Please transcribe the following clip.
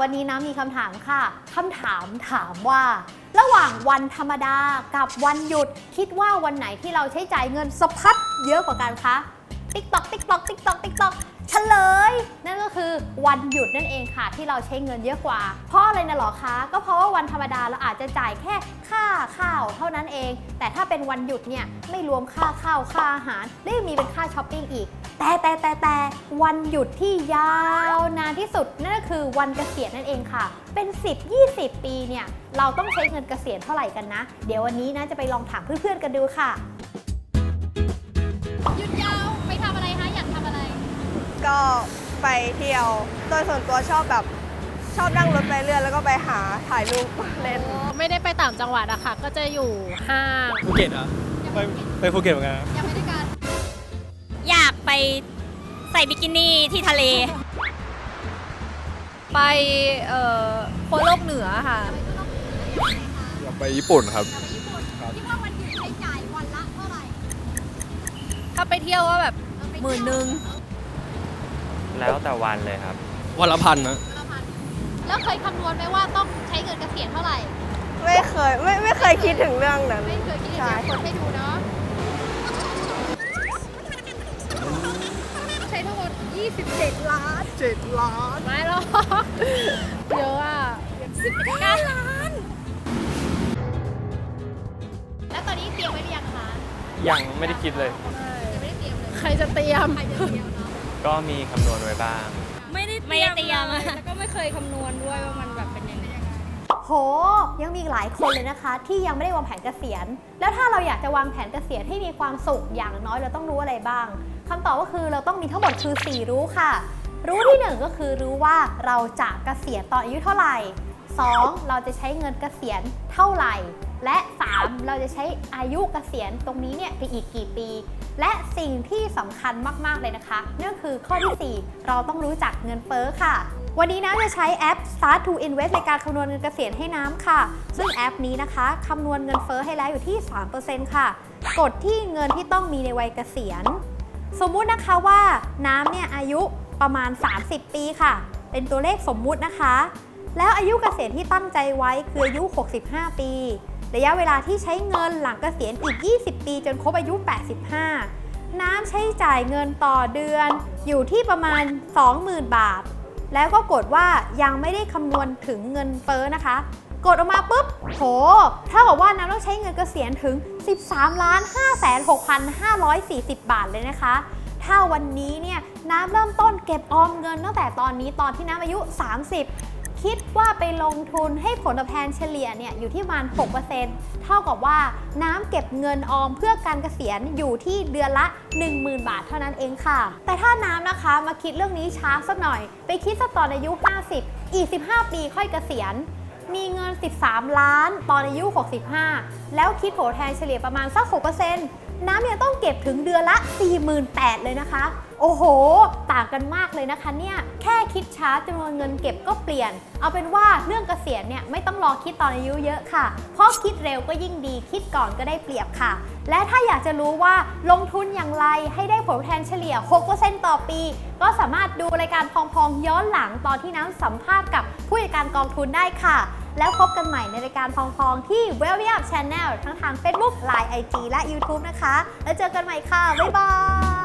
วันนี้นะมีคำถามค่ะคำถามถามว่า ระหว่างวันธรรมดากับวันหยุด คิดว่าวันไหนที่เราใช้จ่ายเงินสะพัดเยอะกว่ากันคะ ติ๊กตอกติ๊กตอกติ๊กตอกติ๊กตอกเฉลย นั่นก็คือวันหยุดนั่นเองค่ะ ที่เราใช้เงินเยอะกว่า เพราะอะไรนะหรอคะ ก็เพราะว่าวันธรรมดาเราอาจจะจ่ายแค่ค่าข้าวเท่านั้นเอง แต่ถ้าเป็นวันหยุดเนี่ยไม่รวมค่าข้าวค่าอาหารและยังมีเป็นค่าช้อปปิ้งอีก แต่แต่แต่แต่วันหยุดที่ยาวนานที่สุดนั่นก็คือวันเกษียณนั่นเองค่ะ เป็น 10 20 ปีเนี่ยเราต้องใช้เงินเกษียณเท่าไหร่กันนะ เดี๋ยววันนี้นะจะไปลองถามเพื่อนๆกันดูค่ะ ก็ไปเที่ยว โดยส่วนตัวชอบแบบชอบนั่งรถไปเรื่อยแล้วก็ไปหาถ่ายรูปเล่น ไม่ได้ไปต่างจังหวัดอะค่ะ ก็จะอยู่ห้างภูเก็ตเหรอะไปไปภูเก็ตเหมือนกันครับยังไม่ได้การอยากไปใส่บิกินี่ที่ทะเล ไปเอ่อโคโลกเหนือค่ะ อยากไปญี่ปุ่นครับ คิดว่าวันหยุดใช้จ่ายวันละเท่าไหร่ถ้าไปเที่ยวก็แบบหมื่นหนึ่ง แล้วแต่วันเลยครับ วันละพันนะแล้วเคยคำนวณไหมว่าต้องใช้เงินเกษียณเท่าไหร่ ไม่เคยไม่ไม่เคยคิดถึงเรื่องนั้น ไม่เคยคิดใช่เดี๋ยวกดให้ดูเนาะ ใช้ทั้งหมด 27 ล้าน 7 ล้าน ไม่หรอกเยอะอะสิบเก้าล้าน แล้วตอนนี้เตรียมไว้หรือยังคะยังไม่ได้คิดเลย ยังไม่ได้เตรียมเลย ใครจะเตรียม ใครจะเตรียมเนาะ ก็มีคำนวณไว้บ้าง ไม่ได้ไม่ได้เตรียมเลยแล้วก็ไม่เคยคำนวณด้วยว่ามันแบบเป็นยังไงโห ยังมีอีกหลายคนเลยนะคะ ที่ยังไม่ได้วางแผนเกษียณ แล้วถ้าเราอยากจะวางแผนเกษียณให้มีความสุขอย่างน้อยเราต้องรู้อะไรบ้างคำตอบก็คือเราต้องมีทั้งหมดคือ 4 รู้ค่ะ รู้ที่ 1 ก็คือรู้ว่าเราจะเกษียณตอนอายุเท่าไหร่ 2. เราจะใช้เงินเกษียณเท่าไหร่และ 3. เราจะใช้อายุเกษียณตรงนี้เนี่ยไปอีกกี่ปี และสิ่งที่สำคัญมากๆเลยนะคะนั่นคือข้อทีสี่4 เราต้องรู้จักเงินเฟ้อค่ะวันนี้น้ำจะใช้แอป Start to Invest ในการคำนวณเงินเกษียณให้น้ำค่ะ ซึ่งแอปนี้นะคะคำนวณเงินเฟ้อให้แล้วอยู่ที่ 3%ค่ะ กดที่เงินที่ต้องมีในวัยเกษียณ สมมุตินะคะว่าน้ำเนี่ยอายุประมาณ 30 ปีค่ะ เป็นตัวเลขสมมุตินะคะ แล้วอายุเกษียณที่ตั้งใจไว้คืออายุ 65 ปี ระยะเวลาที่ใช้เงินหลังเกษียณอีก 20 ปี จนครบอายุ 85 น้ำใช้จ่ายเงินต่อเดือน อยู่ที่ประมาณ 20,000 บาท แล้วก็กดว่ายังไม่ได้คำนวณถึงเงินเฟ้อนะคะ กดออกมาปุ๊บโหเท่ากับว่าน้ำต้องใช้เงินเกษียณถึง 13,56,540 บาทเลยนะคะ ถ้าวันนี้เนี่ยน้ำเริ่มต้นเก็บออมเงินตั้งแต่ตอนนี้ตอนที่น้ำอายุ 30 คิดว่าไปลงทุนให้ผลตอบแทนเฉลี่ยเนี่ยอยู่ที่ประมาณ 6%เท่ากับว่าน้ำเก็บเงินออมเพื่อการเกษียณอยู่ที่เดือนละ 10,000 บาทเท่านั้นเองค่ะ แต่ถ้าน้ำนะคะมาคิดเรื่องนี้ช้าสักหน่อย ไปคิดสักตอนอายุ 50 อีก 15 ปีค่อยเกษียณ มีเงิน 13 ล้าน ตอนอายุ 65 แล้วคิดผลแทนเฉลี่ยประมาณสัก 6%น้ำยังต้องเก็บถึงเดือนละ 48,000เลยนะคะ อ้โห ต่างกันมากเลยนะคะเนี่ย แค่คิดช้าจำนวนเงินเก็บก็เปลี่ยน เอาเป็นว่าเรื่องเกษียณเนี่ยไม่ต้องรอคิดตอนอายุเยอะค่ะ เพราะคิดเร็วก็ยิ่งดี คิดก่อนก็ได้เปรียบค่ะ และถ้าอยากจะรู้ว่าลงทุนอย่างไรให้ได้ผลแทนเฉลี่ย 6%ต่อปี ก็สามารถดูรายการพองพองย้อนหลังตอนที่น้ำสัมภาษณ์กับผู้จัดการกองทุนได้ค่ะ แล้วพบกันใหม่ในรายการพองพองที่ w e l l y Up Channel ทั้งทาง Facebook Line IG และ YouTube นะคะ แล้วเจอกันใหม่ค่ะ บ๊ายบาย